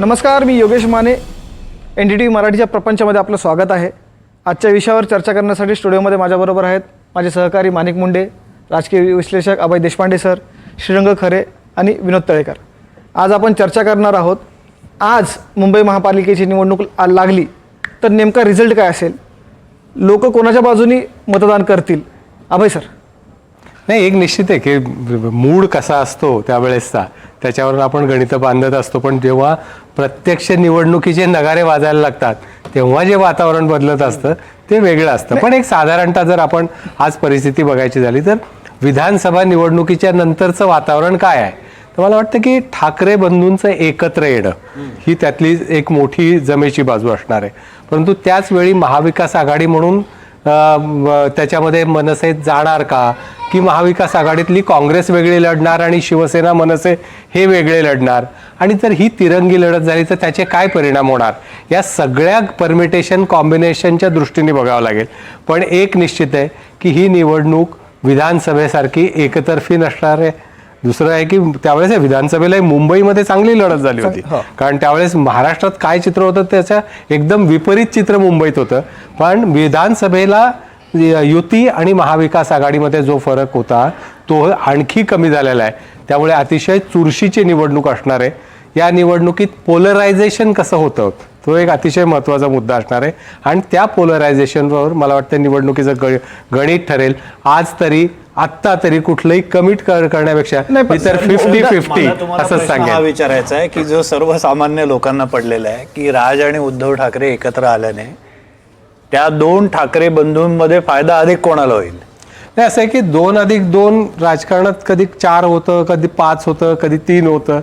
नमस्कार मी Yogesh Mane. N D T मराठीच्या प्रपंचामध्ये आपलं स्वागत आहे. आजच्या विषयावर चर्चा करण्यासाठी स्टुडिओमध्ये माझ्याबरोबर आहेत माझे सहकारी माणिक मुंडे राजकीय विश्लेषक अभय देशपांडे सर श्रीरंग खरे आणि विनोद तळेकर. आज आपण चर्चा करणार आहोत आज मुंबई महापालिकेची निवडणूक लागली तर नेमका रिझल्ट काय असेल? लोक कोणाच्या बाजूनी मतदान करतील? अभय सर. नाही एक निश्चित आहे की मूड कसा असतो त्यावेळेसचा. त्याच्यावर आपण गणित बांधत असतो पण जेव्हा प्रत्यक्ष निवडणुकीचे नगारे वाजायला लागतात तेव्हा जे वातावरण बदलत असतं ते वेगळं असतं. पण एक साधारणतः जर आपण आज परिस्थिती बघायची झाली तर विधानसभा निवडणुकीच्या नंतरचं वातावरण काय आहे? तर मला वाटतं की ठाकरे बंधूंचं एकत्र येणं ही त्यातली एक मोठी जमेची बाजू असणार आहे. परंतु त्याच वेळी महाविकास आघाडी म्हणून त्याच्यामध्ये मनसे जाणार का? की महाविकास आघाडीतली काँग्रेस वेगळी लढणार आणि शिवसेना मनसे हे वेगळे लढणार? आणि जर ही तिरंगी लढत झाली तर त्याचे काय परिणाम होणार? या सगळ्या परमिटेशन कॉम्बिनेशनच्या दृष्टीने बघावं लागेल. पण एक निश्चित आहे की ही निवडणूक विधानसभेसारखी एकतर्फी नसणार आहे. दुसरं आहे की त्यावेळेस विधानसभेला मुंबईमध्ये चांगली लढत झाली होती. कारण त्यावेळेस महाराष्ट्रात काय चित्र होतं त्याच्या एकदम विपरीत चित्र मुंबईत होतं. पण विधानसभेला युती आणि महाविकास आघाडीमध्ये जो फरक होता तो आणखी कमी झालेला आहे. त्यामुळे अतिशय चुरशीची निवडणूक असणार आहे. या निवडणुकीत पोलरायझेशन कसं होतं? तो एक अतिशय महत्त्वाचा मुद्दा असणार आहे. आणि त्या पोलरायझेशनवर मला वाटतं निवडणुकीचं ग गणित ठरेल. आज तरी आत्ता तरी कुठलंही कमिट करण्यापेक्षा तर फिफ्टी फिफ्टी असंच हा सांगेन. विचारायचा आहे की जो सर्वसामान्य लोकांना पडलेला आहे की राज आणि उद्धव ठाकरे एकत्र आल्याने त्या दोन ठाकरे बंधूंमध्ये फायदा अधिक कोणाला होईल? नाही असं आहे की दोन अधिक दोन राजकारणात कधी चार होतं कधी पाच होतं कधी तीन होतं.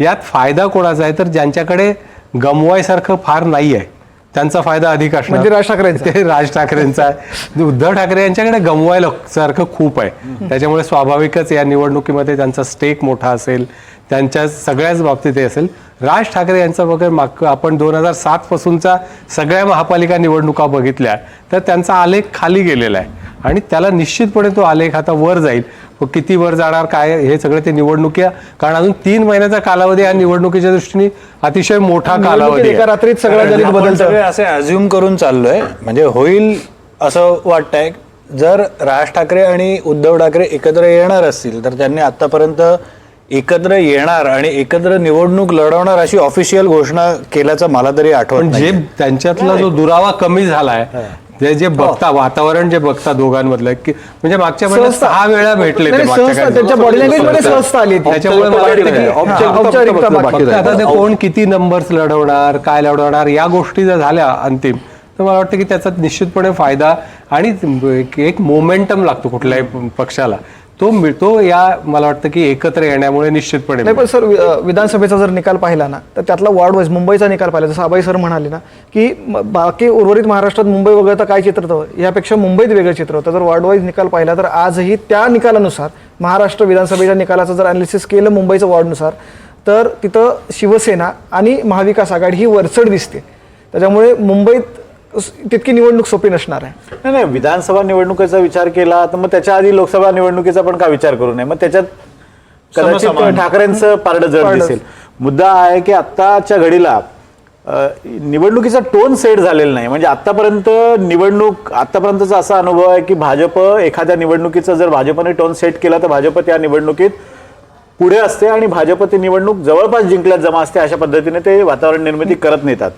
यात फायदा कोणाचा आहे? तर ज्यांच्याकडे गमवायसारखं फार नाही आहे त्यांचा फायदा अधिक असणार. म्हणजे राज ठाकरेंचा. ते राज ठाकरेंचा. आहे उद्धव ठाकरे यांच्याकडे गमवायला सारखं खूप आहे. त्याच्यामुळे स्वाभाविकच या निवडणुकीमध्ये त्यांचा स्टेक मोठा असेल. त्यांच्या सगळ्याच बाबतीत हे असेल. राज ठाकरे यांचा वगैरे माग आपण दोन हजार सात पासूनचा सगळ्या महापालिका निवडणुका बघितल्या तर त्यांचा आलेख खाली गेलेला आहे. आणि त्याला निश्चितपणे तो आलेख आता वर जाईल. व किती वर जाणार काय हे सगळं ते निवडणुकी कारण अजून तीन महिन्याचा कालावधी हा निवडणुकीच्या दृष्टीने अतिशय मोठा कालावधी एका रात्रीत सगळं गणित आपण बदलतं सगळे असे अज्युम करून चाललोय. म्हणजे होईल असं वाटतंय. जर राज ठाकरे आणि उद्धव ठाकरे एकत्र येणार असतील तर त्यांनी आतापर्यंत एकत्र येणार आणि एकत्र निवडणूक लढवणार अशी ऑफिशियल घोषणा केल्याचं मला तरी आठवत पण जे त्यांच्यातला जो दुरावा कमी झालाय ते जे बघता वातावरण जे बघता दोघांमधलं की म्हणजे मागच्या महिन्यात. सहा वेळा भेटले ते त्यांच्या आली. त्याच्यामुळे हा, आता ते कोण किती नंबर्स लढवणार काय लढवणार या गोष्टी जर झाल्या अंतिम तर मला वाटतं की त्याचा निश्चितपणे फायदा आणि एक- एक मोमेंटम लागतो कुठल्याही पक्षाला. तो मिळतो या मला वाटतं की एकत्र येण्यामुळे निश्चितपणे नाही पण सर वि- अ, विधानसभेचा जर निकाल पाहिला ना तर त्यातला वॉर्ड वाईज मुंबईचा निकाल पाहिला जसं अभय सर म्हणाले ना की म- बाकी उर्वरित महाराष्ट्रात मुंबई वगळता काय चित्र होतं? यापेक्षा मुंबईत वेगळं चित्र होतं. जर वॉर्ड वाईज निकाल पाहिला तर आजही त्या निकालानुसार महाराष्ट्र विधानसभेच्या निकालाचं जर अनालिसिस केलं मुंबईचं वॉर्डनुसार तर तिथं शिवसेना आणि महाविकास आघाडी ही वरचढ दिसते. त्याच्यामुळे मुंबईत तितकी निवडणूक सोपी नसणार आहे. नाही नाही विधानसभा निवडणुकीचा विचार केला तर मग त्याच्या आधी लोकसभा निवडणुकीचा पण का विचार करू नये. मग त्याच्यात कदाचित समसमान. ठाकरेंचं पारडं जड पारडं. दिसेल. मुद्दा हा आहे की आत्ताच्या घडीला अ, निवडणुकीचा टोन सेट झालेला नाही. म्हणजे आतापर्यंत निवडणूक आतापर्यंतचा असा अनुभव आहे की भाजप एखाद्या निवडणुकीचा जर भाजपने टोन सेट केला तर भाजप त्या निवडणुकीत पुढे असते आणि भाजप ती निवडणूक जवळपास जिंकल्यात जमा असते अशा पद्धतीने ते वातावरण निर्मिती करत नेतात.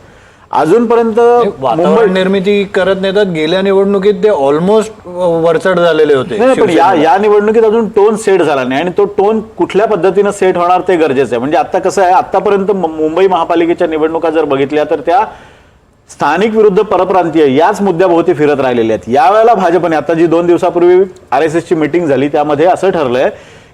अजूनपर्यंत वातावरण निर्मिती करत नेतात गेल्या निवडणुकीत ते ऑलमोस्ट वरचढ झालेले होते नाही पण या या निवडणुकीत अजून टोन सेट झाला नाही आणि तो टोन कुठल्या पद्धतीनं सेट होणार ते गरजेचं आहे. म्हणजे आता कसं आहे आतापर्यंत मुंबई महापालिकेच्या निवडणुका जर बघितल्या तर त्या स्थानिक विरुद्ध परप्रांतीय याच मुद्द्याभोवती फिरत राहिलेल्या आहेत. यावेळेला भाजपने आता जी दोन दिवसापूर्वी आर एस एसची मिटिंग झाली त्यामध्ये असं ठरलंय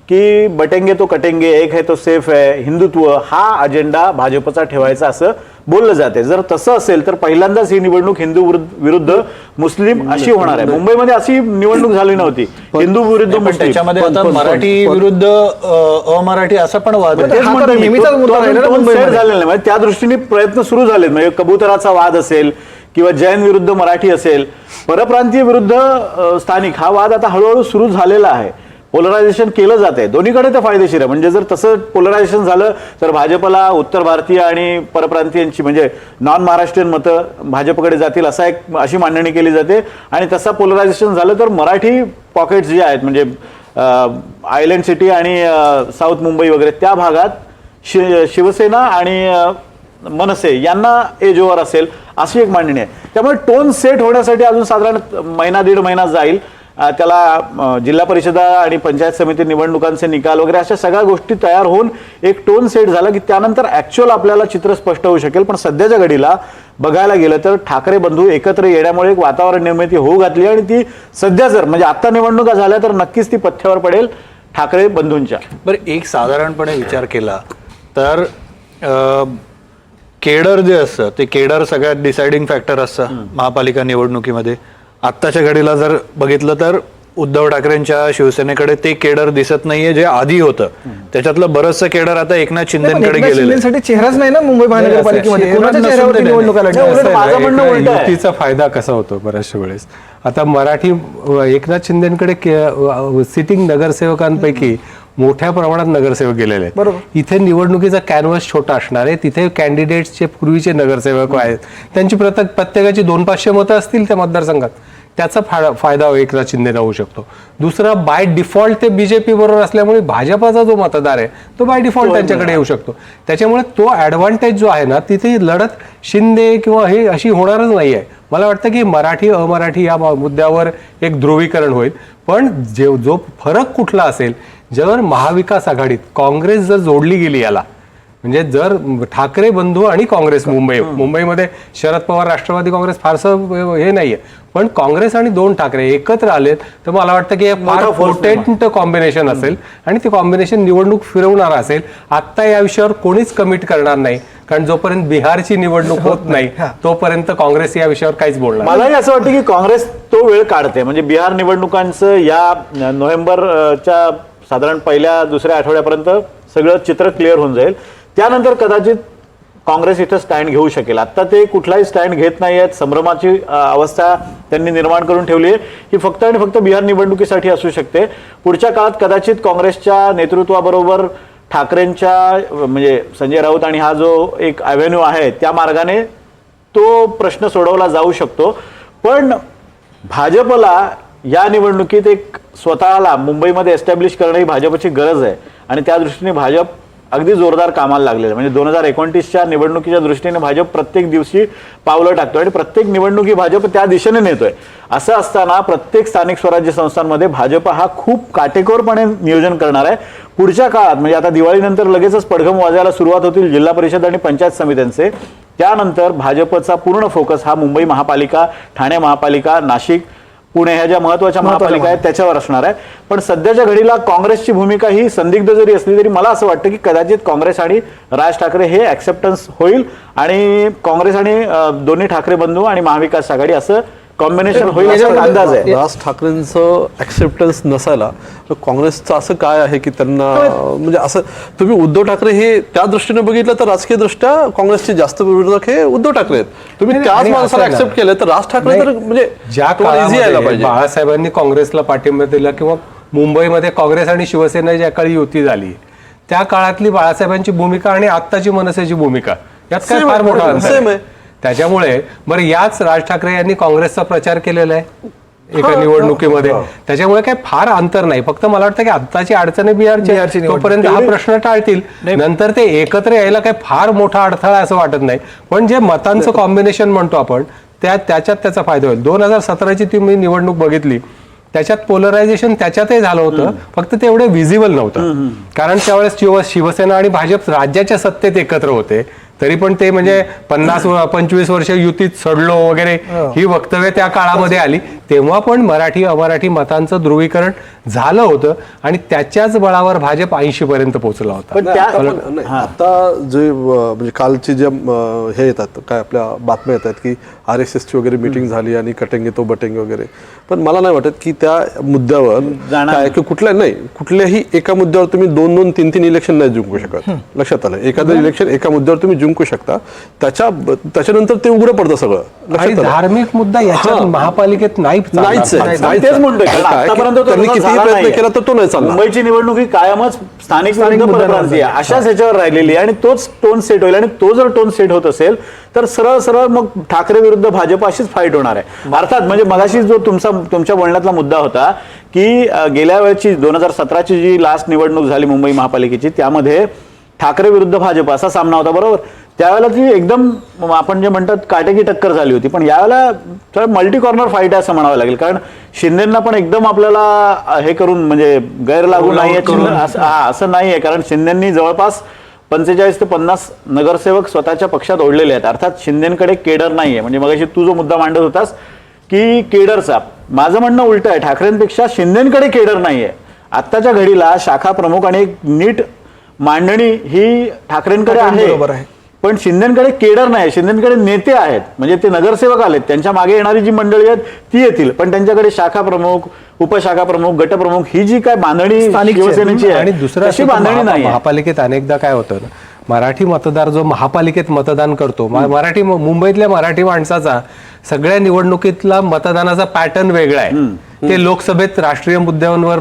की बटेंगे तो कटेंगे एक है तो सेफ आहे हिंदुत्व हा अजेंडा भाजपचा ठेवायचा असं बोललं जाते. जर तसं असेल तर पहिल्यांदाच ही निवडणूक हिंदू विरुद्ध- मुस्लिम अशी होणार आहे. मुंबईमध्ये अशी निवडणूक झाली नव्हती. हिंदू विरुद्ध त्याच्यामध्ये मराठी विरुद्ध अ, अमराठी असं पण वाद झालेला नाही. म्हणजे त्या दृष्टीने प्रयत्न सुरू झालेत. म्हणजे कबुतराचा वाद असेल किंवा जैन विरुद्ध मराठी असेल परप्रांतीय विरुद्ध स्थानिक हा वाद आता हळूहळू सुरू झालेला आहे. पोलरायझेशन केलं जाते दोन्हीकडे ते फायदेशीर आहे. म्हणजे जर तसं पोलरायझेशन झालं तर भाजपला उत्तर भारतीय आणि परप्रांतीयांची म्हणजे नॉन महाराष्ट्रीयन मतं भाजपकडे जातील असा एक अशी मांडणी केली जाते. आणि तसं पोलरायझेशन झालं तर मराठी पॉकेट्स जे आहेत म्हणजे आयलंड सिटी आणि साऊथ मुंबई वगैरे त्या भागात शि शिवसेना आणि मनसे यांना एज ओव्हर असेल अशी एक मांडणी आहे. त्यामुळे टोन सेट होण्यासाठी अजून साधारण महिना दीड महिना जाईल. त्याला जिल्हा परिषदा आणि पंचायत समिती निवडणुकांचे निकाल वगैरे अशा सगळ्या गोष्टी तयार होऊन एक टोन सेट झाला की त्यानंतर ऍक्च्युअल आपल्याला चित्र स्पष्ट होऊ शकेल. पण सध्याच्या घडीला बघायला गेलं तर ठाकरे बंधू एकत्र येण्यामुळे एक वातावरण निर्मिती होऊ घातली आणि ती सध्या जर म्हणजे आता निवडणुका झाल्या तर नक्कीच ती पथ्यावर पडेल ठाकरे बंधूंच्या. बरं एक साधारणपणे विचार केला तर केडर जे असतं ते केडर सगळ्यात डिसाइडिंग फॅक्टर असतं महापालिका निवडणुकीमध्ये. आत्ताच्या घडीला जर बघितलं तर उद्धव ठाकरेंच्या शिवसेनेकडे ते केडर दिसत नाहीये जे आधी होतं. त्याच्यातलं बरंचसं केडर आता एकनाथ शिंदेकडे गेलेलं आहे. शिंदेसाठी चेहराच नाही ना मुंबई महानगरपालिकेमध्ये. फायदा कसा होतो बऱ्याचशा वेळेस? आता मराठी एकनाथ शिंदेकडे सिटिंग नगरसेवकांपैकी मोठ्या प्रमाणात नगरसेवक गेलेले आहेत. बरोबर. इथे निवडणुकीचा कॅनव्हास छोटा असणार आहे. तिथे कॅन्डिडेट्सचे पूर्वीचे नगरसेवक आहेत. त्यांची प्रत्येक प्रत्येकाची दोन पाचशे मतं असतील त्या मतदारसंघात. त्याचा फा फायदा एकनाथ शिंदेना होऊ शकतो. दुसरा बाय डिफॉल्ट ते बीजेपी बरोबर असल्यामुळे भाजपाचा जो मतदार आहे तो बाय डिफॉल्ट त्यांच्याकडे येऊ शकतो. त्याच्यामुळे तो ॲडव्हान्टेज जो आहे ना तिथे लढत शिंदे किंवा हे अशी होणारच नाही आहे मला वाटतं की मराठी अमराठी या मुद्द्यावर एक ध्रुवीकरण होईल. पण जे जो फरक कुठला असेल जर महाविकास आघाडीत काँग्रेस जर जोडली गेली याला म्हणजे जर ठाकरे बंधू आणि काँग्रेस मुंबई मुंबईमध्ये शरद पवार राष्ट्रवादी काँग्रेस फारसं हे नाहीये. पण काँग्रेस आणि दोन ठाकरे एकत्र आलेत तर मला वाटतं की फार पोटेंट कॉम्बिनेशन असेल आणि ते कॉम्बिनेशन निवडणूक फिरवणार असेल आत्ता या विषयावर कोणीच कमिट करणार नाही. कारण जोपर्यंत बिहारची निवडणूक होत नाही. तोपर्यंत काँग्रेस या विषयावर काहीच बोलणार. मलाही असं वाटतं की काँग्रेस तो वेळ काढते. म्हणजे बिहार निवडणुकांचं या नोव्हेंबरच्या साधारण पहिल्या दुसऱ्या आठवड्यापर्यंत सगळं चित्र क्लिअर होऊन जाईल. त्यानंतर कदाचित काँग्रेस इथं स्टँड घेऊ शकेल. आता ते कुठलाही स्टँड घेत नाही आहेत. संभ्रमाची अवस्था त्यांनी निर्माण करून ठेवली आहे. ही फक्त आणि फक्त बिहार निवडणुकीसाठी असू शकते. पुढच्या काळात कदाचित काँग्रेसच्या नेतृत्वाबरोबर ठाकरेंच्या म्हणजे संजय राऊत आणि हा जो एक अव्हेन्यू आहे त्या मार्गाने तो प्रश्न सोडवला जाऊ शकतो. पण भाजपला या निवडणुकीत एक स्वतःला मुंबईमध्ये एस्टॅब्लिश करणं ही भाजपची गरज आहे. आणि त्या दृष्टीने भाजप अगदी जोरदार कामाला लागलेलं म्हणजे दोन हजार एकोणतीसच्या निवडणुकीच्या दृष्टीने भाजप प्रत्येक दिवशी पावलं टाकतो आणि प्रत्येक निवडणुकी भाजप त्या दिशेने नेतोय. असं असताना प्रत्येक स्थानिक स्वराज्य संस्थांमध्ये भाजप हा खूप काटेकोरपणे नियोजन करणार आहे. पुढच्या काळात म्हणजे आता दिवाळीनंतर लगेचच पडघम वाजायला सुरुवात होतील जिल्हा परिषद आणि पंचायत समित्यांचे. त्यानंतर भाजपचा पूर्ण फोकस हा मुंबई महापालिका ठाणे महापालिका नाशिक पुणे ह्या ज्या महत्त्वाच्या महापालिका आहेत त्याच्यावर असणार आहे. पण सध्याच्या घडीला काँग्रेसची भूमिका ही संदिग्ध जरी असली तरी मला असं वाटतं की कदाचित काँग्रेस आणि राज ठाकरे हे ऍक्सेप्टन्स होईल. आणि काँग्रेस आणि दोन्ही ठाकरे बंधू आणि महाविकास आघाडी असं कॉम्बिनेशन होईल असा अंदाज आहे. राज ठाकरेंचं ऍक्सेप्टन्स नसायला तर काँग्रेसचं असं काय आहे की त्यांना म्हणजे असं तुम्ही उद्धव ठाकरे हे त्या दृष्टीने बघितलं तर राजकीय दृष्ट्या काँग्रेसचे जास्त विरोधक हे उद्धव ठाकरे आहेत. तुम्ही त्याच माणसाला. ऍक्सेप्ट केलं तर राज ठाकरे तर म्हणजे ज्या पाहिजे. बाळासाहेबांनी काँग्रेसला पाठिंबा दिला किंवा मुंबईमध्ये काँग्रेस आणि शिवसेना ज्या काळी युती झाली त्या काळातली बाळासाहेबांची भूमिका आणि आत्ताची मनसेची भूमिका यात काय फार मोठा same आहे. त्याच्यामुळे बरं याच राज ठाकरे यांनी काँग्रेसचा प्रचार केलेला आहे एका हो, निवडणुकीमध्ये. त्याच्यामुळे काही फार अंतर नाही. फक्त मला वाटतं की आत्ताची अडचण बिहारची. तोपर्यंत हा प्रश्न टाळतील. नंतर ते एकत्र यायला काही फार मोठा अडथळा असं वाटत नाही. पण जे मतांचं कॉम्बिनेशन म्हणतो आपण त्या त्याच्यात त्याचा फायदा होईल. दोन हजार सतराची तुम्ही निवडणूक बघितली. त्याच्यात पोलरायझेशन त्याच्यातही झालं होतं. फक्त ते एवढं विजिबल नव्हतं. कारण त्यावेळेस शिव शिवसेना आणि भाजप राज्याच्या सत्तेत एकत्र होते. तरी पण ते म्हणजे पन्नास व- पंचवीस वर्ष युतीत सडलो वगैरे ही. वक्तव्य त्या काळामध्ये आली. तेव्हा पण मराठी अमराठी मतांचं ध्रुवीकरण झालं होतं आणि त्याच्याच बळावर भाजप ऐंशी पर्यंत पोहोचला होता. पण नाही, त्या आता जे म्हणजे कालचे जे हे येतात काय आपल्या बातम्या येतात की आर एस एसची वगैरे मिटिंग झाली आणि कटेंगे तो बटेंगे वगैरे. पण मला नाही वाटत की त्या मुद्द्यावर की कुठल्या नाही कुठल्याही एका मुद्द्यावर तुम्ही दोन दोन तीन तीन इलेक्शन नाही जिंकू शकत. लक्षात आलं. एखादं इलेक्शन एका मुद्द्यावर तुम्ही जिंकू शकता त्याच्या त्याच्यानंतर ते उघडं पडतं सगळं? धार्मिक मुद्दा याच्यात हां. महापालिकेत नाही चालणार. नाहीच तेच. म्हणतोय त्यांनी कितीही प्रयत्न. केला तर तो नाही चालणार मुंबईची निवडणूक ही कायमच स्थानिक. अशाच ह्याच्यावर राहिलेली आहे आणि तोच टोन सेट होईल आणि तो जर टोन सेट होत असेल तर सरळ सरळ मग ठाकरे विरुद्ध भाजप अशीच फाईट होणार आहे अर्थात म्हणजे मगाशी जो तुमचा तुमच्या बोलण्यातला मुद्दा होता की गेल्या वेळची दोन हजार सतराची जी लास्ट निवडणूक झाली मुंबई महापालिकेची त्यामध्ये ठाकरे विरुद्ध भाजप असा सामना होता बरोबर? त्यावेळेला ती एकदम आपण जे म्हणतात काटेकी टक्कर झाली होती. पण यावेळेला मल्टी कॉर्नर फाईट आहे असं म्हणावं लागेल. कारण शिंदेना पण एकदम आपल्याला हे करून म्हणजे गैर लागू नाही असं हा, असं नाहीये. कारण शिंदेनी जवळपास पंचेचाळीस ते पन्नास नगरसेवक स्वतःच्या पक्षात ओढलेले आहेत. अर्थात शिंदेकडे केडर नाहीये. म्हणजे मगाशी तू जो मुद्दा मांडत होतास की केडरचा. माझं म्हणणं उलट आहे. ठाकरेंपेक्षा शिंदेकडे केडर नाहीये. आत्ताच्या घडीला शाखा प्रमुख आणि एक नीट मांडणी ही ठाकरेंकडे आहे. बरोबर आहे. पण शिंदेकडे केडर नाही शिंदेकडे नेते आहेत. म्हणजे ते नगरसेवक आलेत. त्यांच्या मागे येणारी जी मंडळी आहेत ती येतील. पण त्यांच्याकडे शाखा प्रमुख उपशाखा प्रमुख गटप्रमुख ही जी काय बांधणी. शिवसेनेची आहे आणि तर बांधणी नाही महापालिकेत अनेकदा काय होतं मराठी मतदार जो महापालिकेत मतदान करतो मराठी मुंबईतल्या मराठी माणसाचा सगळ्या निवडणुकीतला मतदानाचा पॅटर्न वेगळा आहे. ते लोकसभेत राष्ट्रीय मुद्द्यांवर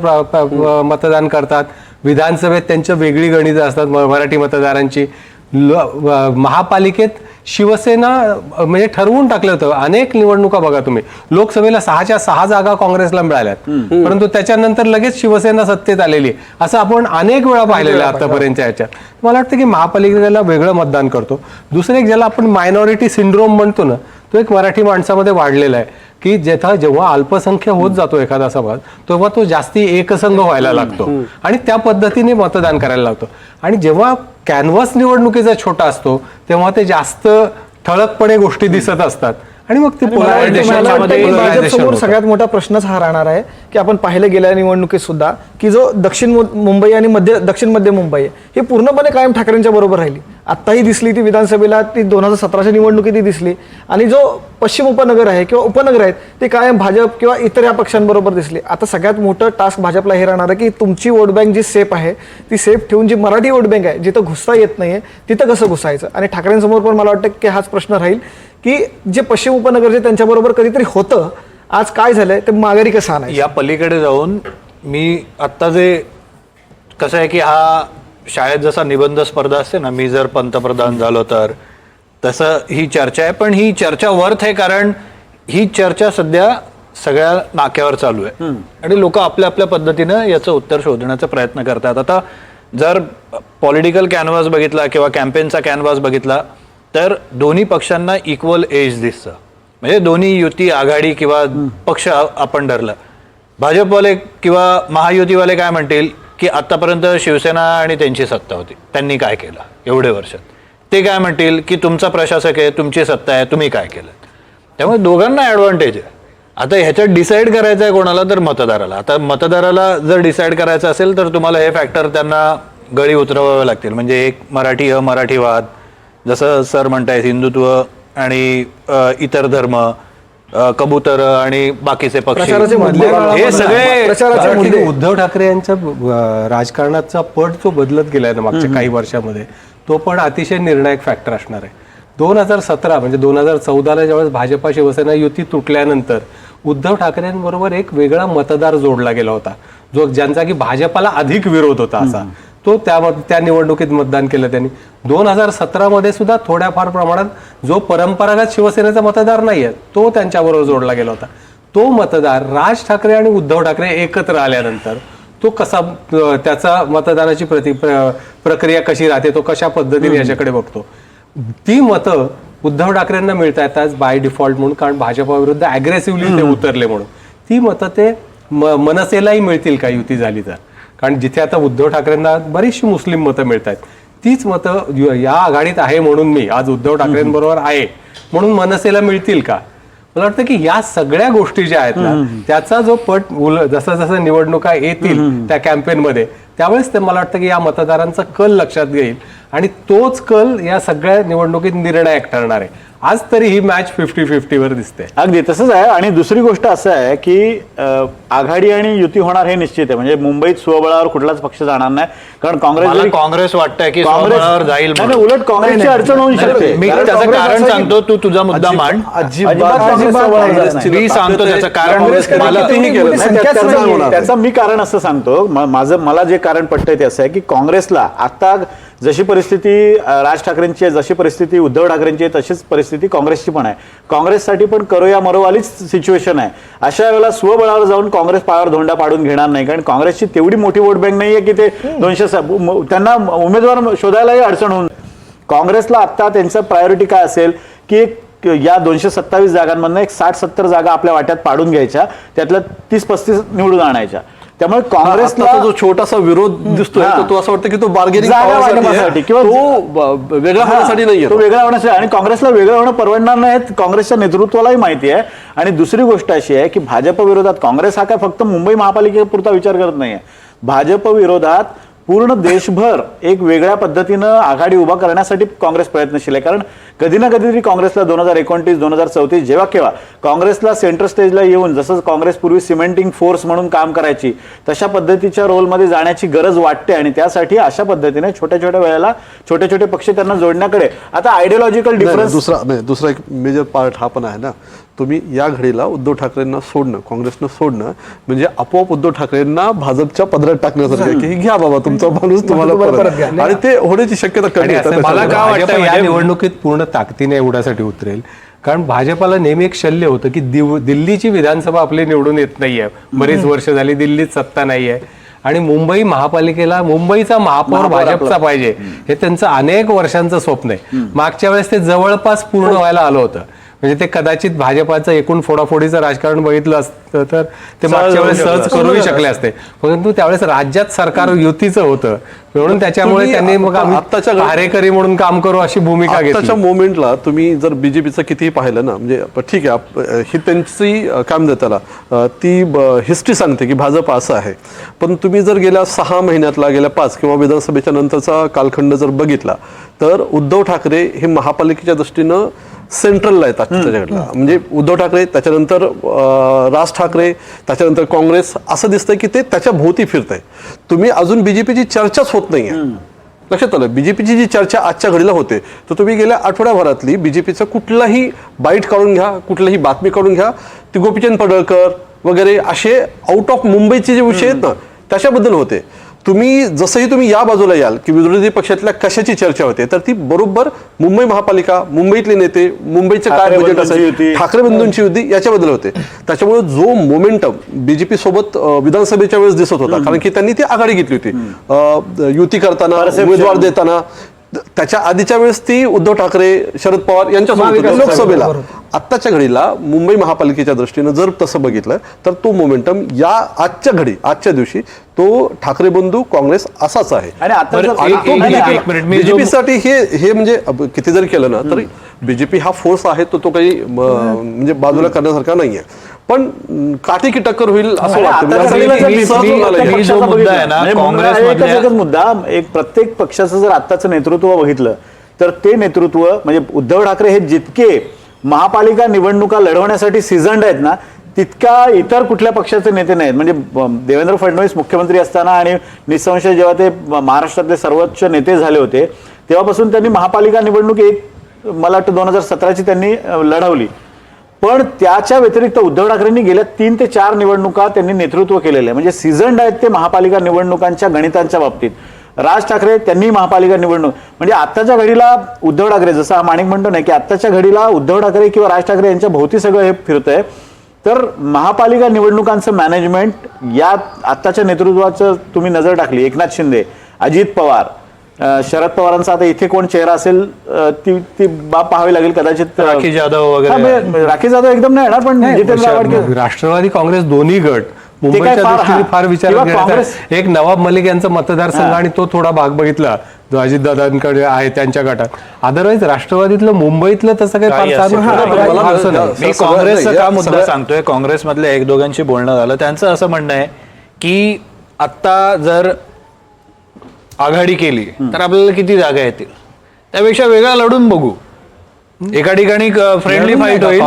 मतदान करतात. विधानसभेत त्यांच्या वेगळी गणितं असतात मराठी मतदारांची. ल- महापालिकेत शिवसेना म्हणजे ठरवून टाकलं होतं अनेक निवडणुका बघा तुम्ही. लोकसभेला सहाच्या सहा जागा काँग्रेसला मिळाल्यात. परंतु त्याच्यानंतर लगेच शिवसेना सत्तेत आलेली. आहे. असं आपण अनेक वेळा पाहिलेलं आहे आतापर्यंतच्या ह्याच्यात. मला वाटतं की महापालिकेला वेगळं मतदान करतो. दुसरं एक ज्याला आपण मायनॉरिटी सिंड्रोम म्हणतो ना तो एक मराठी माणसामध्ये वाढलेला आहे की जेव्हा जेव्हा अल्पसंख्य होत जातो एखादा समाज तेव्हा तो जास्ती एकसंघ व्हायला लागतो. आणि त्या पद्धतीने मतदान करायला लागतो. आणि जेव्हा कॅनव्हास निवडणुकीचा छोटा असतो तेव्हा ते जास्त ठळकपणे गोष्टी दिसत असतात. आणि मग ते मला वाटतं- polarization मला वाटतं की मध्ये polarization भाजपसमोर होतं. सगळ्यात मोठा प्रश्नच हा राहणार आहे की आपण पाहिलं गेल्या निवडणुकीत सुद्धा की जो दक्षिण मु- मुंबई आणि मध्य दक्षिण मध्य मुंबई आहे ही पूर्णपणे कायम ठाकरेंच्या बरोबर राहिली. आत्ताही दिसली ती विधानसभेला ती दोन हजार सतराच्या निवडणुकीतही दिसली. आणि जो पश्चिम उपनगर आहे किंवा उपनगर आहेत ते कायम भाजप किंवा इतर या पक्षांबरोबर दिसली. आता सगळ्यात मोठं टास्क भाजपला हे राहणार आहे की तुमची वोट बँक जी सेफ आहे ती सेफ ठेवून जी मराठी वोट बँक आहे जिथं घुसता येत नाहीये तिथं कसं घुसायचं? आणि ठाकरेंसमोर पण मला वाटतं की हाच प्रश्न राहील. की जे पश्चिम उपनगर जे त्यांच्याबरोबर कधीतरी होतं आज काय झालंय ते माघारी कसं आणायचं? या पलीकडे जाऊन मी आत्ता जे कसं आहे की हा शाळेत जसा निबंध स्पर्धा असते ना मी जर पंतप्रधान झालो तर तसं ही चर्चा आहे. पण ही चर्चा वर्थ आहे कारण ही चर्चा सध्या सगळ्या नाक्यावर चालू आहे. आणि लोक आपल्या आपल्या पद्धतीनं याचं उत्तर शोधण्याचा प्रयत्न करतात. आता जर पॉलिटिकल कॅनव्हास बघितला किंवा कॅम्पेनचा कॅनव्हास बघितला तर दोन्ही पक्षांना इक्वल एज दिसतं. म्हणजे दोन्ही युती आघाडी किंवा पक्ष आपण धरलं. भाजपवाले किंवा महायुतीवाले काय म्हणतील की आतापर्यंत शिवसेना आणि त्यांची सत्ता होती. त्यांनी काय केलं एवढे वर्षात? ते काय म्हणतील की तुमचा प्रशासक आहे तुमची सत्ता आहे तुम्ही काय केलं? त्यामुळे दोघांना ॲडव्हान्टेज आहे. आता ह्याच्यात डिसाईड करायचं आहे कोणाला तर मतदाराला. आता मतदाराला जर डिसाईड करायचं असेल तर तुम्हाला हे फॅक्टर त्यांना गळी उतरवावे लागतील. म्हणजे एक मराठी अमराठीवाद जसं सर म्हणतायत हिंदुत्व आणि इतर धर्म कबूतर आणि बाकीचे पक्षी. हे सगळे उद्धव ठाकरे यांच्या राजकारणाचा पट जो बदलत गेलाय ना मागच्या काही वर्षामध्ये तो पण अतिशय निर्णायक फॅक्टर असणार आहे. दोन हजार सतरा म्हणजे दोन हजार चौदाला ज्यावेळेस भाजपा शिवसेना युती तुटल्यानंतर उद्धव ठाकरेंबरोबर एक वेगळा मतदार जोडला गेला होता. जो ज्यांचा की भाजपाला अधिक विरोध होता असा. तो त्या त्या निवडणुकीत मतदान केलं त्यांनी. दोन हजार सतरामध्ये सुद्धा थोड्याफार प्रमाणात जो परंपरागत शिवसेनेचा मतदार नाहीये तो त्यांच्याबरोबर जोडला गेला होता. तो मतदार राज ठाकरे आणि उद्धव ठाकरे एकत्र आल्यानंतर तो कसा त्याचा मतदानाची प्रति प्र- प्रक्रिया कशी राहते तो कशा पद्धतीने याच्याकडे बघतो. ती मतं उद्धव ठाकरेंना मिळत आहेत आज बाय डिफॉल्ट म्हणून कारण भाजपाविरुद्ध अग्रेसिव्हली ते उतरले म्हणून. ती मतं ते म- मनसेलाही मिळतील का युती झाली तर? कारण जिथे आता उद्धव ठाकरेंना बरीचशी मुस्लिम मतं मिळत आहेत तीच मतं य- आघाडीत आहे म्हणून मी. आज उद्धव ठाकरेंबरोबर आहे. म्हणून मनसेला मिळतील का? मला वाटतं की या सगळ्या गोष्टी ज्या आहेत ना त्याचा जो पट उल जसं जसं निवडणुका येतील त्या कॅम्पेनमध्ये त्यावेळेस ते मला वाटतं की या मतदारांचा कल लक्षात घेईल. आणि तोच कल या सगळ्या निवडणुकीत निर्णायक ठरणार आहे. आज तरी ही मॅच फिफ्टी फिफ्टीवर दिसते. अगदी तसंच आहे. आणि दुसरी गोष्ट असं आहे की आघाडी आणि युती होणार हे निश्चित आहे. म्हणजे मुंबईत स्वबळावर कुठलाच पक्ष जाणार नाही. कारण काँग्रेस काँग्रेस वाटतंय की काँग्रेस जाईल नाही, म्हणून. नाही, उलट काँग्रेसची अडचण होऊ शकते. मी त्याचं कारण सांगतो तू तुझा मुद्दा मांड. मी सांगतो त्याचं कारण त्याचं मी कारण असं सांगतो. माझं मला जे कारण पटतंय ते असं आहे की काँग्रेसला आता जशी परिस्थिती राज ठाकरेंची आहे जशी परिस्थिती उद्धव ठाकरेंची आहे तशीच परिस्थिती काँग्रेसची पण आहे. काँग्रेससाठी पण करो या मरोवालीच सिच्युएशन आहे. अशा वेळेला स्वबळावर जाऊन काँग्रेस पायावर धोंडा पाडून घेणार नाही. कारण काँग्रेसची तेवढी मोठी वोट बँक नाही आहे की ते दोनशे त्यांना उमेदवार शोधायलाही अडचण होऊन काँग्रेसला आता त्यांचं प्रायोरिटी काय असेल की या दोनशे सत्तावीस जागांमधनं एक साठ सत्तर जागा आपल्या वाट्यात पाडून घ्यायच्या. त्यातल्या तीस पस्तीस निवडून आणायच्या. त्यामुळे काँग्रेसला जो छोटासा विरोध दिसतोय तो असं वाटतं की तो बार्गेनिंग किंवा- तो वेगळा होण्यासाठी नाहीये तो वेगळा होण्यासाठी आणि काँग्रेसला वेगळं होणं परवडणार नाही हे काँग्रेसच्या नेतृत्वालाही माहिती आहे. आणि दुसरी गोष्ट अशी आहे की भाजप विरोधात काँग्रेस हा काय फक्त मुंबई महापालिकेपुरता विचार करत नाहीये. भाजप विरोधात पूर्ण देशभर एक वेगळ्या पद्धतीनं आघाडी उभा करण्यासाठी काँग्रेस प्रयत्नशील आहे. कारण कधी ना कधी तरी काँग्रेसला दोन हजार एकोणतीस दोन हजार चौतीस जेव्हा केव्हा काँग्रेसला सेंटर स्टेजला येऊन जसं काँग्रेस पूर्वी सिमेंटिंग फोर्स म्हणून काम करायची तशा पद्धतीच्या रोलमध्ये जाण्याची गरज वाटते आणि त्यासाठी अशा पद्धतीने छोट्या छोट्या वेळेला छोटे छोटे पक्ष त्यांना जोडण्याकडे. आता आयडिओलॉजिकल नाही, डिफरन्स दुसरा दुसरा एक मेजर पार्ट हा पण आहे ना. तुम्ही या घडीला उद्धव ठाकरेंना सोडणं काँग्रेसनं सोडणं म्हणजे आपोआप उद्धव ठाकरेंना भाजपच्या पदरात टाकण्यासारखं आहे. की हे घ्या बाबा तुमचा माणूस तुम्हाला. आणि ते होण्याची शक्यता कमी मला. काय वाटतं या निवडणुकीत पूर्ण ताकदीने एवढ्यासाठी उतरेल. कारण भाजपाला नेहमी एक शल्य होतं की दिव- दिल्लीची विधानसभा आपली निवडून येत नाहीये. बरीच वर्ष झाली दिल्लीत सत्ता नाहीये. आणि मुंबई महापालिकेला मुंबईचा महापौर भाजपचा. पाहिजे. हे त्यांचं अनेक वर्षांचं स्वप्न आहे. मागच्या वेळेस ते जवळपास पूर्ण व्हायला आलं होतं. म्हणजे ते कदाचित भाजपाचं एकूण फोडाफोडीचं राजकारण बघितलं असतं तर ते मागच्या वेळेस सहज करूही शकले. असते. परंतु त्यावेळेस राज्यात सरकार युतीचं होतं. म्हणून त्याच्यामुळे त्यांनी मग आम्ही आत्ताच्या पहारेकरी म्हणून काम करू अशी भूमिका आत्ताच्या मोमेंटला तुम्ही जर बीजेपीचं कितीही पाहिलं ना म्हणजे ठीक आहे ही त्यांची काय म्हणतात त्याला ती हिस्ट्री सांगते की भाजप असं आहे. पण तुम्ही जर गेल्या सहा महिन्यातला गेल्या पाच किंवा विधानसभेच्या नंतरचा कालखंड जर बघितला तर उद्धव ठाकरे हे महापालिकेच्या दृष्टीनं सेंट्रलला आजच्या जगातला म्हणजे उद्धव ठाकरे त्याच्यानंतर राज ठाकरे त्याच्यानंतर काँग्रेस असं दिसतंय की ते त्याच्या भोवती फिरत आहे तुम्ही अजून बीजेपीची चर्चाच होत नाहीये. लक्षात आलं? बीजेपीची जी चर्चा आजच्या घडीला होते तर तुम्ही गेल्या आठवड्याभरातली बीजेपीचा कुठलाही बाईट काढून घ्या कुठलाही बातमी काढून घ्या. ती गोपीचंद पडळकर वगैरे असे आउट ऑफ मुंबईचे जे विषय आहेत ना त्याच्याबद्दल होते. तुम्ही जसंही तुम्ही या बाजूला याल की विरोधी पक्षातल्या कशाची चर्चा होते तर ती बरोबर मुंबई महापालिका मुंबईतले नेते मुंबईचं काय बजेट असेल. ठाकरे बंधूंची युती याच्याबद्दल होते त्याच्यामुळे जो मोमेंटम बीजेपी सोबत विधानसभेच्या वेळेस दिसत होता कारण की त्यांनी ती आघाडी घेतली होती युती करताना. उमेदवार देताना त्याच्या आधीच्या वेळेस ती उद्धव ठाकरे शरद पवार महाविकास लोकसभेला. आत्ताच्या घडीला मुंबई महापालिकेच्या दृष्टीनं जर तसं बघितलं तर तो मोमेंटम या आजच्या घडी आजच्या दिवशी तो ठाकरे बंधू काँग्रेस असाच आहे. आणि आता बरं, जर- आणि एक- तो एक- नाही, एक- नाही, एक मिनिट मी जो- बीजेपी साठी हे हे म्हणजे किती जरी केलं ना तरी बीजेपी हा फोर्स आहे तो तो काही म्हणजे बाजूला करण्यासारखा नाहीये. पण म, काटेकी टक्कर होईल असं वाटतं. म्हणजे की मुद्दा एक प्रत्येक पक्षाचं जर आत्ताचं नेतृत्व बघितलं तर ते नेतृत्व म्हणजे उद्धव ठाकरे हे जितके महापालिका निवडणुका लढवण्यासाठी सिझन्ड आहेत ना तितका इतर कुठल्या पक्षाचे नेते नाहीत. म्हणजे देवेंद्र फडणवीस मुख्यमंत्री असताना आणि निसंशय जेव्हा ते महाराष्ट्रातले सर्वोच्च नेते झाले होते तेव्हापासून त्यांनी महापालिका निवडणूक एक मला वाटतं दोन हजार सतराची त्यांनी लढवली. पण त्याच्या व्यतिरिक्त उद्धव ठाकरेंनी गेल्या तीन ते चार निवडणुका त्यांनी नेतृत्व केलेलं आहे. म्हणजे सीझन्ड आहेत ते महापालिका निवडणुकांच्या गणितांच्या बाबतीत. राज ठाकरे त्यांनी महापालिका निवडणूक म्हणजे आत्ताच्या घडीला उद्धव ठाकरे जसं हा माणिक म्हणतो नाही की आत्ताच्या घडीला उद्धव ठाकरे किंवा राज ठाकरे यांच्या भोवती सगळं हे फिरतंय. तर महापालिका निवडणुकांचं मॅनेजमेंट या आत्ताच्या नेतृत्वाचं तुम्ही नजर टाकली एकनाथ शिंदे अजित पवार शरद पवारांचा आता इथे कोण चेहरा असेल ती ती बाब पाहावी लागेल कदाचित राखी जाधव वगैरे. हा, म्हणजे राखी जाधव एकदम नाही येणार पण जितेंद्र आव्हाड राष्ट्रवादी काँग्रेस दोन्ही गट मुंबईच्या फार- दृष्टीने. फार विचार घेण्याचा. एक नवाब मलिक यांचा मतदारसंघ आणि तो थोडा भाग बघितला जो अजितदादांकडे आहे त्यांच्या गटात अदरवाईज राष्ट्रवादीतलं मुंबईतलं तसं काही. मी काँग्रेसचा का मुद्दा सांगतोय काँग्रेसमधल्या एक दोघांची बोलणं झालं त्यांचं असं म्हणणं आहे की आत्ता जर आघाडी केली तर आपल्याला किती जागा येतील? त्यापेक्षा वेगळा लढून बघू. एका ठिकाणी फ्रेंडली फाईट होईल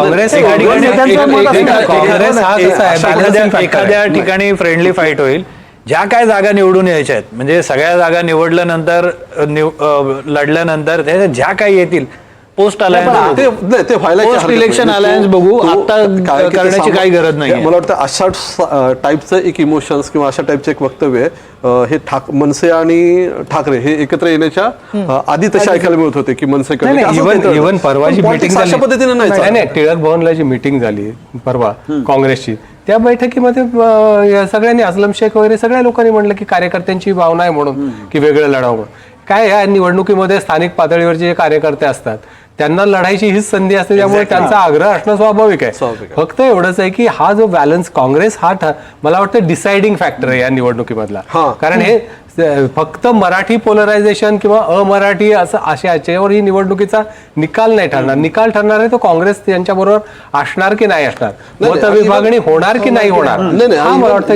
एखाद्या. ठिकाणी फ्रेंडली फाईट होईल. ज्या काय जागा निवडून यायच्या आहेत म्हणजे सगळ्या जागा निवडल्यानंतर लढल्यानंतर ज्या काही येतील पोस्ट ते अलायन्स नाही, ते व्हायला काही नाही. तो- बघू, तो आता काय की ते करण्याची सामा- काही गरज नाहीये. मला वाटतं अशा टाईपचं एक इमोशन्स किंवा अशा टाईपचं एक वक्तव्य. अं, हे ठाक मनसे आणि ठाकरे हे एकत्र येण्याच्या अं, आधी तसे ऐकायला मिळत होते की मनसे नाही नाही इव्हन परवाची मीटिंग अशा पद्धतीने नाही नाही चालत. नाही टिळक भवनला जी मीटिंग झाली परवा काँग्रेसची त्या बैठकीमध्ये अं, या सगळ्यांनी असलम शेख वगैरे सगळ्या लोकांनी म्हणलं की कार्यकर्त्यांची भावना आहे म्हणून की वेगळं लढावं म्हणून. काय या निवडणुकीमध्ये स्थानिक पातळीवरचे जे कार्यकर्ते असतात त्यांना लढायची हीच संधी असते त्यामुळे त्यांचा आग्रह असणं स्वाभाविक आहे. फक्त एवढंच आहे की हा जो बॅलन्स काँग्रेस हा मला वाटतं डिसाइडिंग फॅक्टर आहे या निवडणुकीमधला. कारण हे फक्त मराठी पोलरायझेशन किंवा अमराठी असं अशा याच्यावर ही निवडणुकीचा निकाल नाही ठरणार. निकाल ठरणार आहे तो काँग्रेस यांच्या बरोबर असणार की नाही असणार? विभागणी होणार की नाही होणार? मला वाटतं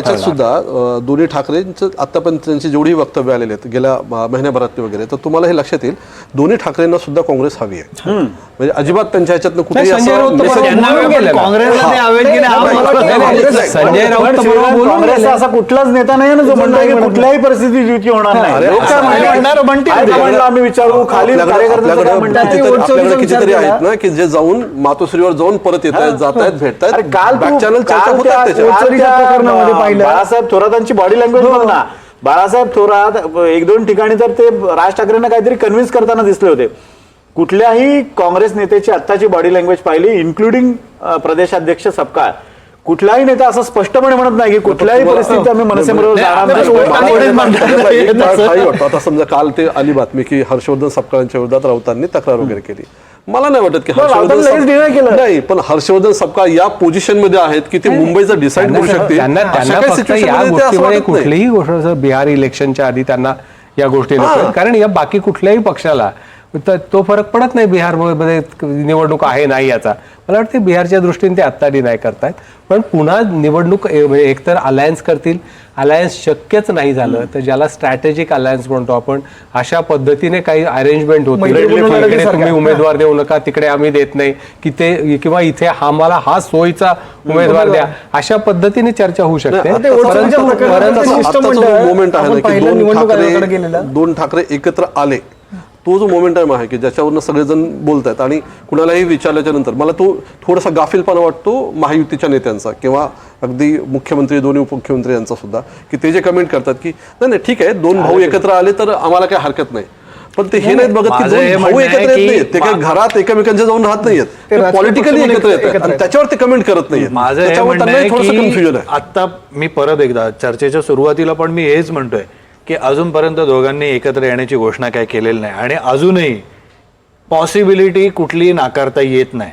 ठरणार. सुद्धा दोन्ही ठाकरेंचं आतापर्यंत त्यांची जेवढी वक्तव्य आलेले आहेत गेल्या अं, महिन्याभरातली वगैरे तर तुम्हाला हे लक्षात येईल दोन्ही ठाकरेंना सुद्धा काँग्रेस हवी आहे. म्हणजे अजिबात त्यांच्या ह्याच्यातनं कुठेही संजय असं राऊत message- संजय तर बरोबर काँग्रेसचा. असा कुठलाच नेता नाही ना जो म्हणतो की कुठल्याही परिस्थितीत युती होणार नाही. लोक काय. म्हणणार काय होते. म्हणलं आम्ही विचारू खाली आपल्याकडे- कार्यकर्त्यांचं काय आपल्याकडे म्हणतात? त्याची कितीतरी- वोटचोरीचा आपल्याकडे विचार कितीतरी केला. आहेत ना की जे जाऊन मातोश्रीवर जाऊन परत येत आहेत जात आहेत भेटत अरे आहेत काल तू चॅनल चर्चा काल होतात त्या- त्याच्यावर. काल चोरीच्या त्या, प्रकरणामध्ये अं, पाहिलं. बाळासाहेब थोरातांची बॉडी लँग्वेज बघ ना. बाळासाहेब थोरात एक दोन ठिकाणी तर ते राज ठाकरेंना काहीतरी कन्व्हिन्स करताना दिसले होते. कुठल्याही काँग्रेस नेत्याची आत्ताची बॉडी लँग्वेज पाहिली इन्क्लुडिंग प्रदेशाध्यक्ष सपकाळ कुठलाही नेता असं स्पष्टपणे म्हणत नाही की कुठल्याही परिस्थितीत आम्ही मनसेबरोबर जाणार नाही. आता समजा काल ते आली बातमी की हर्षवर्धन सपकाळांच्या विरोधात राऊतांनी तक्रार वगैरे केली मला नाही वाटत की सप- केलं. नाही पण हर्षवर्धन सपकाळ या पोझिशनमध्ये आहेत की ते मुंबईचं डिसाईड करू त्यांना शकतील त्यांना अशा त्यांना काही फक्त situation या मध्ये ते असं गोष्टीमध्ये वाटत नाही. कुठलीही गोष्ट बिहार इलेक्शनच्या आधी त्यांना या गोष्टी हा. कारण या बाकी कुठल्याही पक्षाला तर तो फरक पडत नाही बिहारमध्ये निवडणूक आहे नाही याचा. मला वाटतं बिहारच्या दृष्टीने ते आत्ता डिनाय करतायत. पण पुन्हा निवडणूक म्हणजे एकतर अलायन्स करतील. अलायन्स शक्यच नाही झालं तर ज्याला स्ट्रॅटेजिक अलायन्स म्हणतो आपण अशा पद्धतीने काही अरेंजमेंट इकडे लढतीसारख्या. तुम्ही उमेदवार देऊ नका तिकडे आम्ही देत नाही. की ते किंवा इथे आम्हाला हा सोयीचा उमेदवार द्या. अशा पद्धतीने चर्चा होऊ शकते. नाही, ते वोटच्या परंतु- प्रकरणात परंतु- ते आत्ताचा शिष्टमंडळ, जो मोमेंट आहे आपण ना की पाहिलं दोन निवडणूक आयोगाकडे ठाकरे गेलेला. दोन ठाकरे एकत्र आले. तो जो मोमेंटम आहे की ज्याच्यावरनं सगळेजण बोलत आहेत आणि कुणालाही विचारल्याच्या नंतर मला तो थोडासा गाफीलपणा वाटतो महायुतीच्या नेत्यांचा किंवा अगदी मुख्यमंत्री दोन्ही उपमुख्यमंत्री यांचा सुद्धा की ते जे कमेंट करतात की नाही नाही ठीक आहे दोन भाऊ एकत्र आले तर आम्हाला काही हरकत नाही. पण ते हे नाहीत बघत की दोन भाऊ एकत्र येत नाहीत ते काही घरात एकमेकांच्या जाऊन राहत नाहीयेत. ते पॉलिटिकली एकत्र म्हणून येत आहेत एकत्र आणि. त्याच्यावर ते कमेंट करत नाहीयेत. माझं थोडंसं कन्फ्युजन आहे. आता मी परत एकदा चर्चेच्या सुरुवातीला पण मी हेच म्हणतोय. की अजूनपर्यंत दोघांनी एकत्र येण्याची घोषणा काय केलेली नाही आणि अजूनही पॉसिबिलिटी कुठली नाकारता येत नाही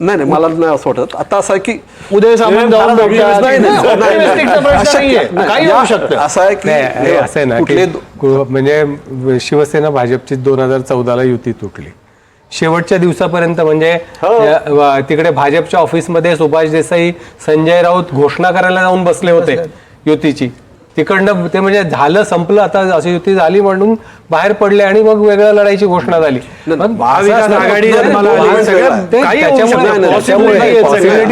नाही नाही मला नाही असं वाटत आता असं आहे की उदय सामंत जाऊन नाही, भेटतात. नाही, नाही, नाही, नाही, Optimistic चा प्रश्न अशक्य. नाहीये. नाही, काही या- होऊ शकतं. असं आहे की नाही, हे असं आहे ना की कुठले कु- म्हणजे शिवसेना भाजपची दोन हजार चौदाला युती तुटली शेवटच्या दिवसापर्यंत म्हणजे अ, व- तिकडे भाजपच्या ऑफिसमध्ये सुभाष देसाई संजय राऊत घोषणा करायला जाऊन बसले होते युतीची तिकडनं ते म्हणजे झालं संपलं आता अशी युती झाली म्हणून बाहेर पडले आणि मग वेगळ्या लढाईची घोषणा झाली.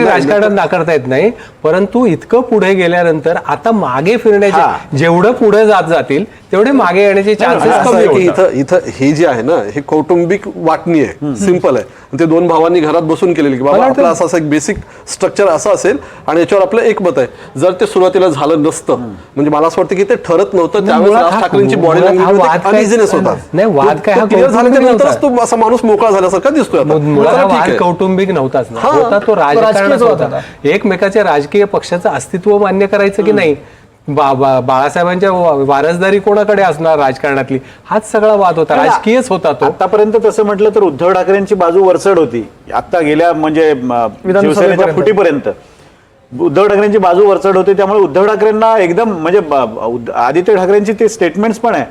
राजकारणात नाकारता येत नाही. परंतु इतकं पुढे गेल्यानंतर आता मागे फिरण्याचे जेवढं पुढे जात जातील तेवढे मागे येण्याचे चान्सेस कमी की. इथं इथं हे जे आहे ना हे कौटुंबिक वाटणी आहे. सिंपल आहे. ते दोन भावांनी घरात बसून केलेली की बाबा आपलं असं एक बेसिक स्ट्रक्चर असं असेल आणि याच्यावर आपलं एक मत आहे. जर ते सुरुवातीला झालं नसतं म्हणजे मला असं वाटतं की ते ठरत नव्हतं त्यावेळेस राज ठाकरेंची बॉडी मुळात वाद काय- अनइझिनेस होता. नाही, वाद काय क्लिअर तो असा माणूस मोकळा झाल्यासारखा दिसतोय. कौटुंबिक नव्हताच ना. होता तो राजकारणाचा होता होता. एकमेकाच्या राजकीय पक्षाचं अस्तित्व मान्य करायचं की नाही? बा- बा- बाळासाहेबांच्या वारसदारी कोणाकडे असणार राजकारणातली? हाच सगळा वाद होता. राजकीयच होता तो. आतापर्यंत तसं म्हटलं तर उद्धव ठाकरेंची बाजू वरचढ होती. आता गेल्या म्हणजे शिवसेनेच्या. फुटीपर्यंत. उद्धव ठाकरेंची बाजू वरचढ होती त्यामुळे उद्धव ठाकरेंना एकदम म्हणजे आदित्य ठाकरेंची ते स्टेटमेंट्स पण आहे.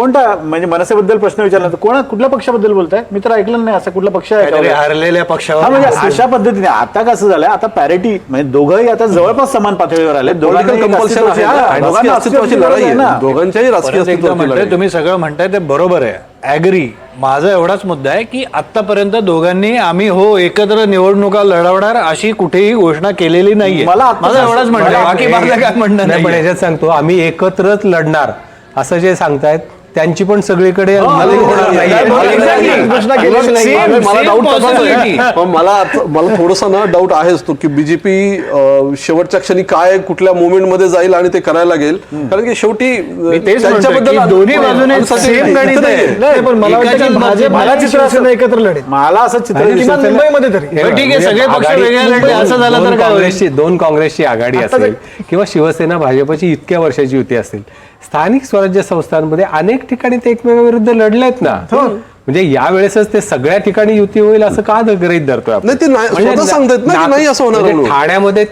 कोणता म्हणजे मनसेबद्दल प्रश्न विचारला तर कोणा कुठल्या पक्षाबद्दल बोलताय? मी तर ऐकलं नाही असं कुठला पक्ष आहे काहीतरी का? हरलेल्या पक्षावर हा म्हणजे अशा पद्धतीने. आता कसं झालंय आता पॅरिटी म्हणजे दोघंही आता जवळपास समान पातळीवर आले पॉलिटिकल कंपल्शन आहे. राजकीय अस्तित्वाची लढाई आहे. दोघांच्याही राजकीय परत एकदा अस्तित्वाची म्हणतोय, लढाई तुम्ही सगळं म्हणताय ते बरोबर आहे. ऍग्री माझा एवढाच मुद्दा आहे की आतापर्यंत दोघांनी आम्ही हो एकत्र निवडणुका लढवणार अशी कुठेही घोषणा केलेली नाहीये. मला माझं एवढाच म्हणणं आहे. बाकी माझं काय म्हणणं नाही पण नाही याच्यात सांगतो आम्ही एकत्रच लढणार असं जे सांगतायत त्यांची पण सगळीकडे. Same- मला डाऊट. आहे पण मला मला थोडासा ना डाऊट आहेच तो की बीजेपी शेवटच्या क्षणी काय कुठल्या मुवमेंटमध्ये जाईल आणि ते करायला लागेल कारण की शेवटी की दोन्ही बाजूने. आहे. मला चित्र असं- एकत्र लढेल मला असं चित्र. मुंबईमध्ये तरी ठीक आहे, सगळे पक्ष वेगळे लढले, असं झालं तर दोन काय होईल? काँग्रेसची दोन काँग्रेसची आघाडी असेल किंवा शिवसेना भाजपची इतक्या वर्षाची युती असेल स्थानिक स्वराज्य संस्थांमध्ये अनेक ठिकाणी ते एकमेकांविरुद्ध लढलेत ना. हो. म्हणजे यावेळेसच ते सगळ्या ठिकाणी युती होईल असं का गृहित धरतोय आपण? नाही, ते म्हणजे नाग- नाही असं होणार म्हणजे. ठाण्यामध्ये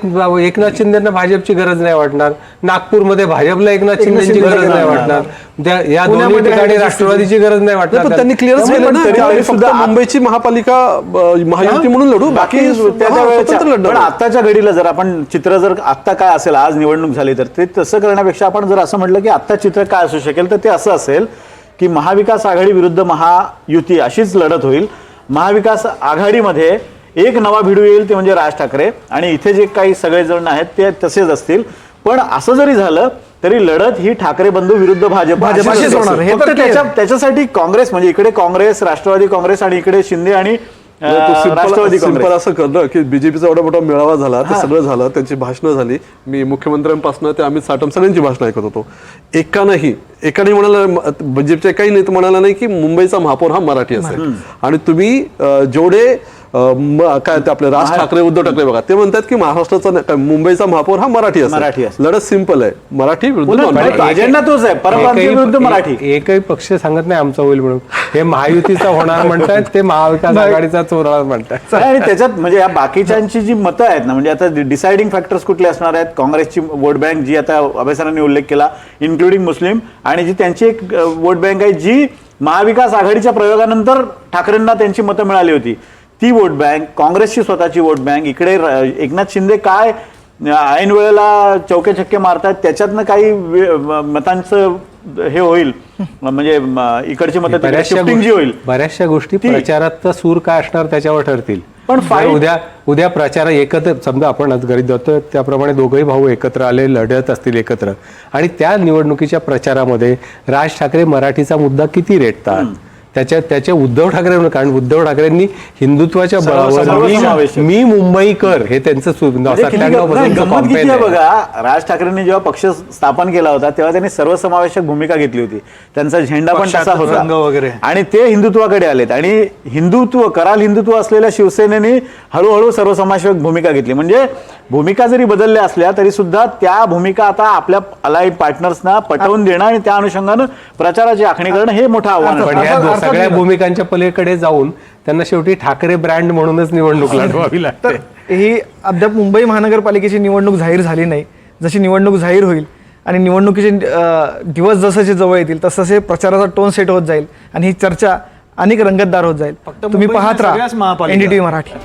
एकनाथ शिंदेना भाजपची गरज नाही वाटणार. नागपूरमध्ये भाजपला एकनाथ शिंदेची गरज नाही वाटणार. या दोन्ही ठिकाणी राष्ट्रवादीची गरज नाही वाटणार. पण त्यांनी क्लिअरच त्यामुळे केलं पण ना तरी की आम्ही सुद्धा मुंबईची महापालिका महायुती म्हणून लढू. बाकी आताच्या घडीला जर आपण चित्र जर आत्ता काय असेल आज निवडणूक झाली तर ते तसं करण्यापेक्षा आपण जर असं म्हटलं की आत्ता चित्र काय असू शकेल तर ते असं असेल की महाविकास आघाडी विरुद्ध महायुती अशीच लढत होईल महाविकास आघाडीमध्ये एक नवा भिडू येईल ते म्हणजे राज ठाकरे आणि इथे जे काही सगळेजण आहेत ते तसेच असतील पण असं जरी झालं तरी लढत ही ठाकरे बंधू विरुद्ध भाजप भाजप अशीच अशीच असेल. होणार. त्याच्यासाठी काँग्रेस म्हणजे इकडे काँग्रेस राष्ट्रवादी काँग्रेस आणि इकडे शिंदे आणि राष्ट्रवादी सिंपल असं करणं की बीजेपीचा एवढा मोठा मेळावा झाला ते सगळं झालं त्यांची भाषणं झाली. मी मुख्यमंत्र्यांपासून ते अमित साटम सगळ्यांची भाषणं ऐकत होतो. एकानंही एकाने म्हणाला बीजेपीच्या काही नेते म्हणाला नाही की मुंबईचा महापौर हा मराठी असेल. आणि तुम्ही जेवढे काय ते आपले राज ठाकरे उद्धव ठाकरे बघा ते म्हणतात की महाराष्ट्राचा मुंबईचा महापौर हा मराठी मराठी. लढत सिंपल आहे. मराठी अजेंडा तोच आहे. विरुद्ध मराठी. एक- एकही पक्ष सांगत नाही आमचा होईल म्हणून. हे महायुतीचा होणार म्हणतायत ते महाविकास आघाडीचा चोरणार म्हणतायत. नाही, आणि त्याच्यात म्हणजे या बाकीच्यांची जी मतं आहेत ना म्हणजे आता डिसाइडिंग फॅक्टर्स कुठले असणार आहेत? काँग्रेसची वोट बँक जी आता अभयसरांनी उल्लेख केला इन्क्लुडिंग मुस्लिम आणि जी त्यांची एक वोट बँक आहे जी महाविकास आघाडीच्या प्रयोगानंतर ठाकरेंना त्यांची मतं मिळाली होती. ती वोट बँक काँग्रेसची स्वतःची वोट बँक इकडे एकनाथ शिंदे काय ऐन वेळेला चौके छक्के मारतात त्याच्यातनं काही मतांचं हे होईल. म्हणजे इकडची मतं शिफ्टिंग जी होईल. बऱ्याचशा गोष्टी प्रचारात सूर काय असणार त्याच्यावर ठरतील. पण उद्या उद्या प्रचार एकत्र समजा आपण घरी जातो त्याप्रमाणे दोघंही भाऊ एकत्र आले लढत असतील एकत्र. आणि त्या निवडणुकीच्या प्रचारामध्ये राज ठाकरे मराठीचा मुद्दा किती रेटतात? त्याच्या त्याच्या उद्धव ठाकरे म्हणून- कारण उद्धव ठाकरेंनी हिंदुत्वाच्या बळावर. मी- मी मुंबईकर हे त्यांचं म्हणजे. बघा राज ठाकरेंनी जेव्हा पक्ष स्थापन केला होता तेव्हा त्यांनी सर्वसमावेशक भूमिका घेतली होती त्यांचा झेंडा पण तसा होता वगैरे. आणि ते हिंदुत्वाकडे आलेत आणि हिंदुत्व कराल हिंदुत्व असलेल्या शिवसेनेने हळूहळू सर्वसमावेशक भूमिका घेतली म्हणजे भूमिका जरी बदलल्या असल्या तरी सुद्धा त्या भूमिका आता आपल्या अलाइड पार्टनर्सना पटवून देणं आणि त्या अनुषंगानं प्रचाराची आखणी करणं हे मोठं आव्हान सगळ्या भूमिकांच्या पलीकडे जाऊन त्यांना शेवटी ठाकरे ब्रँड म्हणूनच निवडणूक लढवावी लागते. ही अद्याप मुंबई महानगरपालिकेची निवडणूक जाहीर झाली नाही. जशी निवडणूक जाहीर होईल आणि निवडणुकीचे दिवस जसे जवळ येतील तसं प्रचाराचा टोन सेट होत जाईल आणि ही चर्चा अनेक रंगतदार होत जाईल. तुम्ही मुंबईत पाहत राहा. एनडीटीव्ही मराठी.